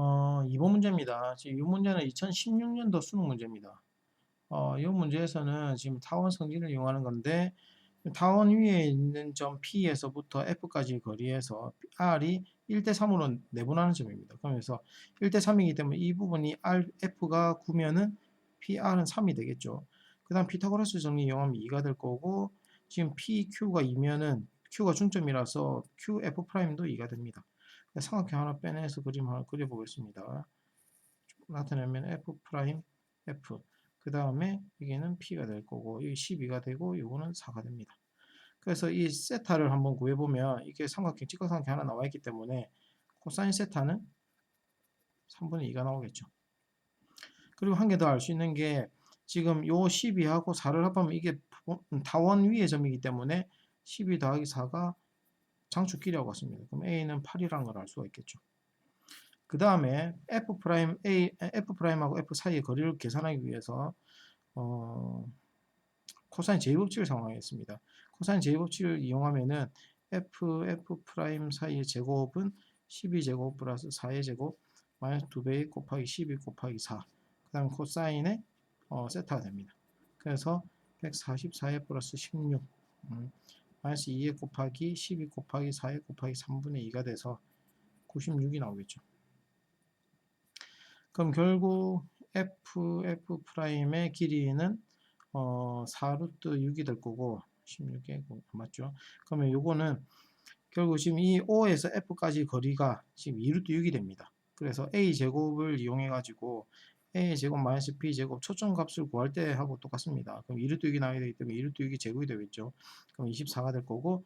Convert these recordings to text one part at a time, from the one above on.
어, 2번 문제입니다. 지금 이 문제는 2016년도 수능 문제입니다. 어, 이 문제에서는 지금 타원 성질을 이용하는 건데 타원 위에 있는 점 P에서부터 F까지 거리에서 R이 1대 3으로 내분하는 점입니다. 그러면서 1대 3이기 때문에 이 부분이 R, F가 9면은 PR은 3이 되겠죠. 그 다음 피타고라스 정리 이용하면 2가 될 거고 지금 PQ가 2면은 Q가 중점이라서 QF'도 2가 됩니다. 삼각형 하나 빼내서 그림 하나 그려보겠습니다. 나타내면 F 프라임 F 그 다음에 여기는 P가 될 거고 여기 12가 되고 이거는 4가 됩니다. 그래서 이 세타를 한번 구해보면 이게 삼각형 직각삼각형 하나 나와 있기 때문에 코사인 세타는 3분의 2가 나오겠죠. 그리고 한 개 더 알 수 있는 게 지금 요 12하고 4를 합하면 이게 다원 위의 점이기 때문에 12 더하기 4가 장축끼리하고 같습니다. 그럼 A는 8이라는 걸 알 수가 있겠죠. 그 다음에 F 프라임 A, F 프라임하고 F 사이의 거리를 계산하기 위해서 어, 코사인 제곱법칙을 사용하겠습니다. 코사인 제곱법칙을 이용하면은 F, F 프라임 사이의 제곱은 12 제곱 플러스 4의 제곱 마이너스 2배 곱하기 12 곱하기 4. 그 다음 코사인의 어, 세타가 됩니다. 그래서 144의 플러스 16 음, 마이너스 2에 곱하기 12 곱하기 4에 곱하기 3분의 2가 돼서 96이 나오겠죠. 그럼 결국 f f 프라임의 길이는 어, 4루트 6이 될 거고 16에 맞죠? 그러면 요거는 결국 지금 이 O에서 F까지 거리가 지금 2루트 6이 됩니다. 그래서 A 제곱을 이용해 가지고 A 제곱 마이너스 B 제곱 초점 값을 구할 때 하고 똑같습니다. 그럼 2루트 6이 나와야 되기 때문에 2루트 6이 제곱이 되겠죠. 그럼 24가 될 거고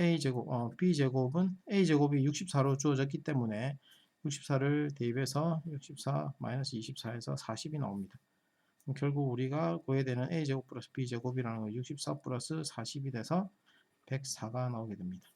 A 제곱, 어, B 제곱은 A 제곱이 64로 주어졌기 때문에 64를 대입해서 64 마이너스 24에서 40이 나옵니다. 그럼 결국 우리가 구해야 되는 A 제곱 플러스 B 제곱이라는 거64 플러스 40이 돼서 104가 나오게 됩니다.